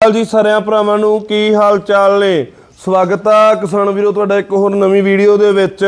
ਹਾਲ ਜੀ ਸਾਰਿਆਂ ਭਰਾਵਾਂ ਨੂੰ ਕੀ ਹਾਲ ਚਾਲ ਨੇ? ਸਵਾਗਤ ਆ ਕਿਸਾਨ ਵੀਰੋ, ਤੁਹਾਡਾ ਇੱਕ ਹੋਰ ਨਵੀਂ ਵੀਡੀਓ ਦੇ ਵਿੱਚ।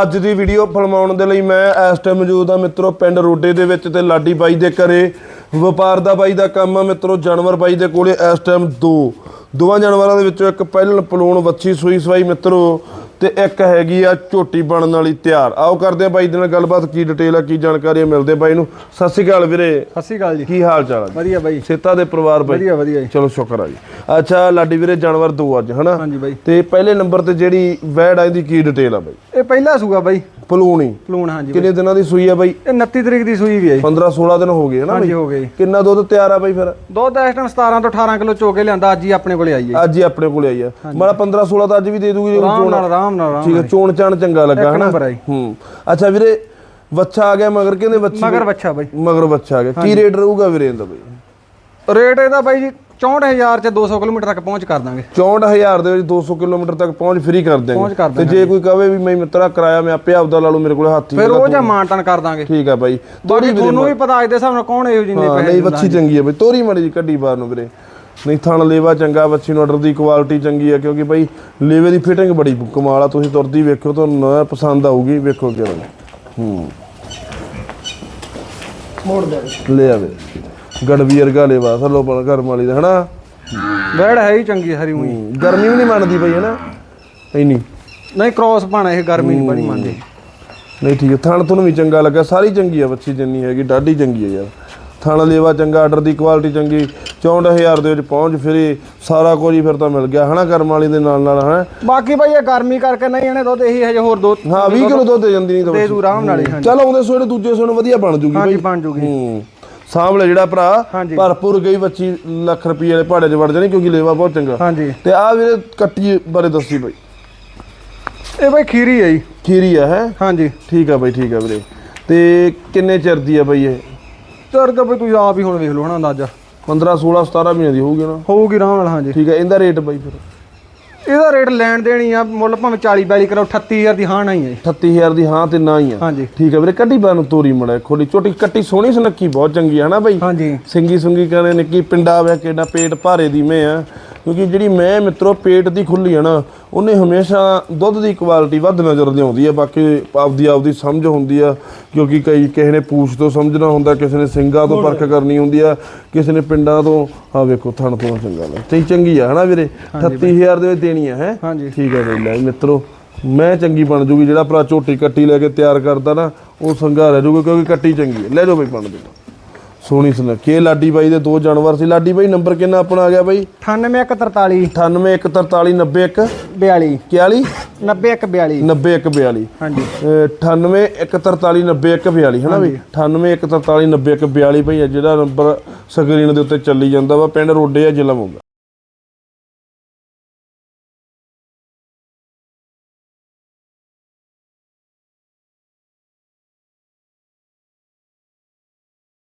ਅੱਜ ਦੀ ਵੀਡੀਓ ਫਲਮਾਉਣ ਦੇ ਲਈ ਮੈਂ ਇਸ ਟਾਈਮ ਮੌਜੂਦ ਆ ਮਿੱਤਰੋ, ਪਿੰਡ ਰੋਡੇ ਦੇ ਵਿੱਚ ਤੇ ਲਾਡੀ ਬਾਈ ਦੇ ਘਰੇ। ਵਪਾਰ ਦਾ ਬਾਈ ਦਾ ਕੰਮ ਆ ਮਿੱਤਰੋ, ਜਾਨਵਰ ਬਾਈ ਦੇ ਕੋਲੇ ਇਸ ਟਾਈਮ ਦੋ। ਦੋਵਾਂ ਜਾਨਵਰਾਂ ਦੇ ਵਿੱਚੋਂ ਇੱਕ ਪਹਿਲਣ ਪਲੂਣ, ਵੱਛੀ, ਸੂਈ ਸਵਾਈ ਮਿੱਤਰੋ। ਤੇ ਇੱਕ ਹੈਗੀ ਆ ਝੋਟੀ ਬਣਨ ਵਾਲੀ ਤਿਆਰ। ਆਓ ਕਰਦੇ ਆ ਬਾਈ ਦੇ ਨਾਲ ਗੱਲਬਾਤ ਕੀ ਡਿਟੇਲ ਆ ਕੀ ਜਾਣਕਾਰੀ ਆ ਮਿਲਦੇ ਬਾਈ ਨੂੰ। ਸਤਿ ਸ਼੍ਰੀ ਅਕਾਲ ਵੀਰੇ। ਸਤਿ ਸ਼੍ਰੀ ਅਕਾਲ ਜੀ। ਕੀ ਹਾਲ ਚਾਲ ਆ? ਵਧੀਆ ਬਾਈ। ਸੇਤਾ ਦੇ ਪਰਿਵਾਰ ਬਾਈ। ਵਧੀਆ ਵਧੀਆ ਜੀ। ਚਲੋ ਸ਼ੁਕਰ ਆ ਜੀ। ਅੱਛਾ ਲਾਡੀ ਵੀਰੇ ਜਾਨਵਰ ਦੋ ਅੱਜ ਹਨਾ? ਹਾਂਜੀ ਬਾਈ। ਤੇ ਪਹਿਲੇ ਨੰਬਰ ਤੇ ਜਿਹੜੀ ਵੈੜ ਆ ਇਹਦੀ ਕੀ ਡਿਟੇਲ ਆ ਬਾਈ? ਇਹ ਪਹਿਲਾ ਸੂਗਾ ਬਾਈ। ਪਲੂਣੀ ਪਲੂਣ ਹਾਂਜੀ ਬਾਈ। ਕਿੰਨੇ ਦਿਨਾਂ ਦੀ ਸੂਈ ਆ ਬਾਈ? ਇਹ 29 ਤਰੀਕ ਦੀ ਸੂਈ ਵੀ ਹੈ ਜੀ। 15 16 ਦਿਨ ਹੋ ਗਏ ਹਨਾ ਹਾਂਜੀ ਹੋ ਕਿੰਨਾ ਦੁੱਧ ਤਿਆਰ ਆ ਬਾਈ ਫਿਰ? ਦੁੱਧ ਇਸ ਟਾਈਮ 17 ਤੋਂ 18 ਕਿਲੋ ਚੋ ਕੇ ਲਿਆਂਦਾ ਅੱਜ ਹੀ ਆਪਣੇ ਕੋਲੇ ਆਈ ਹੈ ਅੱਜ ਹੀ ਆਪਣੇ ਕੋਲੇ ਆਈ ਆ। ਮਾੜਾ 15 16 ਤਾਂ ਅੱਜ ਵੀ ਦੇ ਦੂਗੀ ਜੇ ਆਰਾਮ ਚੋਣ। ਨਾਲ ਆਰਾਮ ਨਾਲ ਆਰਾਮ ਠੀਕ ਹੈ ਚੋਣ ਚਾਣ ਚੰਗਾ ਲੱਗਾ ਇੱਕ ਹਨਾ ਹੂੰ। ਅੱਛਾ ਵੀਰੇ ਵੱਛਾ ਆ ਗਿਆ ਮਗਰ ਕਹਿੰਦੇ ਵੱਛੀ ਮਗਰ ਬੱਚਾ ਬਾਈ। ਮਗਰ ਵੱਛਾ ਆ ਗਿਆ। ਕੀ ਰੇਟ ਰਹੂਗਾ ਵੀਰੇ ਇਹਦਾ ਬਾਈ? ਰੇਟ ਇਹਦਾ ਬਾਈ ਜੀ 64000 ਚ 200 ਕਿਲੋਮੀਟਰ ਤੱਕ ਪਹੁੰਚ ਕਰ ਦਾਂਗੇ। 64000 ਦੇ ਵਿੱਚ 200 ਕਿਲੋਮੀਟਰ ਤੱਕ ਪਹੁੰਚ ਫ੍ਰੀ ਕਰ ਪਹੁੰਚ ਦਿਆਂਗੇ ਕਰ ਤੇ ਜੇ ਕੋਈ ਕਹੇ ਵੀ ਮੈਂ ਮਿੱਤਰਾ ਕਿਰਾਇਆ ਮੈਂ ਆਪੇ ਆਪਦਾ ਲਾ ਲੂ ਮੇਰੇ ਕੋਲ ਹੱਥੀ ਫਿਰ ਉਹ ਜਾਂ ਮਾਨਟਨ ਕਰ ਦਾਂਗੇ। ਠੀਕ ਆ ਬਾਈ। ਬਾਕੀ ਤੁਹਾਨੂੰ ਵੀ ਪਤਾ ਅੱਜ ਦੇ ਹਿਸਾਬ ਨਾਲ ਕੌਣ ਇਹੋ ਜਿੰਨੇ ਹਾਂ ਪੈਸੇ ਨਹੀਂ ਵੱਛੀ ਚੰਗੀ ਆ ਬਈ। ਤੋਰੀ ਮੜੀ ਜੀ ਕੱਢੀ ਬਾਹਰ ਨੂੰ ਵੀਰੇ। ਨਹੀਂ ਥਣ ਲੇਵਾ ਚੰਗਾ ਵੱਛੀ ਨੂੰ ਆਰਡਰ ਦੀ ਕੁਆਲਿਟੀ ਚੰਗੀ ਆ ਕਿਉਂਕਿ ਬਾਈ ਲੇਵੇ ਦੀ ਫਿਟਿੰਗ ਬੜੀ ਕਮਾਲ ਆ। ਤੁਸੀਂ ਤੁਰਦੀ ਵੇਖਿਓ ਤੁਹਾਨੂੰ ਨਾ ਪਸੰਦ ਆਊਗੀ ਵੇਖੋ ਕਿਵੇਂ ਹੂੰ। ਮੋੜ ਦੇ ਲੈ ਆਵੇ ਗੜਵੀ ਵਰਗਾ ਲੇਵਾ ਥੱਲੋਂ ਪਣ ਘਰ ਵਾਲੀ ਦਾ ਹਨਾ? ਵੈੜ ਹੈ ਹੀ ਚੰਗੀ ਹਰੀ ਮੂਈ ਹੂੰ, ਗਰਮੀ ਵੀ ਨਹੀਂ ਮੰਨਦੀ ਬਈ ਹਨਾ? ਇੰਨੀ ਨਹੀਂ। ਕ੍ਰੋਸ ਪਾਣਾ ਇਹ ਗਰਮੀ ਨਹੀਂ ਬੜੀ ਮੰਨਦੀ। ਨਹੀਂ ਠੀਕ ਹੈ ਥਣ ਤੁਹਾਨੂੰ ਵੀ ਚੰਗਾ ਲੱਗਾ ਸਾਰੀ ਚੰਗੀ ਆ ਬੱਚੀ ਜਿੰਨੀ ਹੈਗੀ ਡਾਢੀ ਚੰਗੀ ਆ ਯਾਰ। ਥਣ ਲੇਵਾ ਚੰਗਾ ਆਰਡਰ ਦੀ ਕੁਆਲਿਟੀ ਚੰਗੀ 64000 ਦੇ ਵਿੱਚ ਪਹੁੰਚ ਫਿਰੀ ਸਾਰਾ ਕੁਝ ਹੀ ਫਿਰ ਤਾਂ ਮਿਲ ਗਿਆ ਹਨਾ ਕਰਮ ਵਾਲੀ ਦੇ ਨਾਲ ਨਾਲ ਹਨਾ? ਬਾਕੀ ਬਾਈ ਇਹ ਗਰਮੀ ਕਰਕੇ ਨਹੀਂ ਇਹਨੇ ਦੁੱਧ ਇਹੀ ਹਜੇ ਹੋਰ ਦੋ ਹਾਂ 20 ਕਿਲੋ ਦੁੱਧ ਦੇ ਜਾਂਦੀ ਨਹੀਂ ਤਾਂ ਦੇ ਦੂ ਆਰਾਮ ਨਾਲ ਹੀ ਹਾਂਜੀ। ਚਲ ਆਉਂਦੇ ਸੋੜੇ ਦੂਜੇ ਸੋਨੇ ਵਧੀਆ ਬਣ ਜੂਗੀ ਹਾਂਜੀ ਬਈ। ਬਣ ਜੂਗੀ। ਹੂੰ ਸਾਂਭਲੇ ਜਿਹੜਾ ਭਰਾ। ਭਰਪੂਰ ਗਈ ਬੱਚੀ ਲੱਖ ਰੁਪਏ ਵਾਲੇ ਪਹਾੜੇ 'ਚ ਵੜ ਜਾਣੀ ਕਿਉਂਕਿ ਲੇਵਾ ਬਹੁਤ ਚੰਗਾ। ਹਾਂਜੀ। ਤੇ ਆ ਵੀਰੇ ਕੱਟੀ ਬਾਰੇ ਦੱਸੀ ਬਈ। ਇਹ ਬਾਈ ਖੀਰੀ ਹੈ ਜੀ। ਖੀਰੀ ਆ ਹੈ? ਹਾਂਜੀ। ਠੀਕ ਆ ਬਈ ਠੀਕ ਆ ਵੀਰੇ। ਤੇ ਕਿੰਨੇ ਚਿਰ ਦੀ ਆ ਬਈ ਇਹ? ਚਰ ਤਾਂ ਬਈ ਤੁਸੀਂ ਆਪ ਹੀ ਹੁਣ ਵੇਖ ਲਓ ਹਨਾ ਅੰਦਾਜ਼ਾ। 15 16 17 ਮਹੀਨੇ ਦੀ ਹੋਊਗੀ ਨਾ। ਹੋਊਗੀ ਆਰਾਮ ਨਾਲ ਹਾਂਜੀ। ਠੀਕ ਹੈ ਇਹਦਾ ਰੇਟ ਬਈ ਫਿਰ। ਇਹਦਾ ਰੇਟ ਲੈਣ ਦੇਣੀ ਆ ਮੁੱਲ ਭਾਵੇਂ 40 42 ਕਰੋ 38000 ਦੀ ਹਾਂ ਨਹੀਂ ਹੈ ਜੀ। 38000 ਦੀ ਹਾਂ ਤੇ ਨਾ ਹੀ ਆ। ਹਾਂਜੀ। ਠੀਕ ਹੈ ਵੀਰੇ ਕੱਢੀ ਬਾਰ ਨੂੰ ਤੋਰੀ ਮੜਾ ਖੋਲੀ ਛੋਟੀ ਕੱਟੀ ਸੋਹਣੀ ਸੁਨੱਖੀ ਬਹੁਤ ਚੰਗੀ ਆ ਨਾ ਬਈ? ਹਾਂਜੀ। ਸਿੰਗੀ ਸੁੰਗੀ ਕਹਿੰਦੇ ਨਿੱਕੀ ਪਿੰਡਾ ਵੇ ਕਿਹੜਾ ਪੇਟ ਭਾਰੇ ਦੀ ਮੈਂ ਆ। ਕਿਉਂਕਿ ਜਿਹੜੀ ਮੈਂ ਮਿੱਤਰੋ ਪੇਟ ਦੀ ਖੁੱਲੀ ਆ ਨਾ ਉਹਨੇ ਹਮੇਸ਼ਾ ਦੁੱਧ ਦੀ ਕੁਆਲਿਟੀ ਵੱਧ ਨਜ਼ਰ ਦੀ ਆਉਂਦੀ ਆ ਬਾਕੀ ਆਪਦੀ ਆਪਦੀ ਸਮਝ ਹੁੰਦੀ ਆ ਕਿਉਂਕਿ ਕਈ ਕਿਸੇ ਨੇ ਪੂਛ ਤੋਂ ਸਮਝਣਾ ਹੁੰਦਾ ਕਿਸੇ ਨੇ ਸਿੰਗਾ ਤੋਂ ਪਰਖ ਕਰਨੀ ਹੁੰਦੀ ਆ ਕਿਸੇ ਨੇ ਪਿੰਡਾਂ ਤੋਂ ਆ ਵੇਖੋ ਥਣ ਤੋਂ ਚੰਗਾ ਲੱਗ ਤੇ ਚੰਗੀ ਆ ਹਨਾ ਵੀਰੇ? 38000 ਦੇ ਵਿੱਚ ਦੇਣੀ ਆ ਹੈ? ਹਾਂਜੀ। ਠੀਕ ਹੈ ਬਈ ਲੈ ਮਿੱਤਰੋ ਮੈਂ ਚੰਗੀ ਬਣ ਜੂਗੀ ਜਿਹੜਾ ਭਰਾ ਝੋਟੀ ਕੱਟੀ ਲੈ ਕੇ ਤਿਆਰ ਕਰਦਾ ਨਾ ਉਹ ਸੰਘਾ ਰਹਿ ਜੂਗਾ ਕਿਉਂਕਿ ਕੱਟੀ ਚੰਗੀ ਹੈ ਲੈ ਜਾਓ ਬਈ ਬਣ ਦੇ ਸੋਹਣੀ ਸੁਨੱਖੀ ਇਹ ਲਾਡੀ ਬਾਈ ਦੇ ਦੋ ਜਾਨਵਰ ਸੀ। ਲਾਡੀ ਬਾਈ ਨੰਬਰ ਕਿੰਨਾ ਆਪਣਾ ਆ ਗਿਆ ਬਾਈ? 98143 9814399142 42 41 9142 9142 ਹਾਂਜੀ। 9814399142 ਹਨਾ ਬਈ? 9814399142 ਭਾਈ ਆ ਜਿਹੜਾ ਨੰਬਰ ਸਕਰੀਨ ਦੇ ਉੱਤੇ ਚੱਲੀ ਜਾਂਦਾ ਵਾ ਪਿੰਡ ਰੋਡੇ ਆ ਜ਼ਿਲ੍ਹਾ ਮੋਗਾ।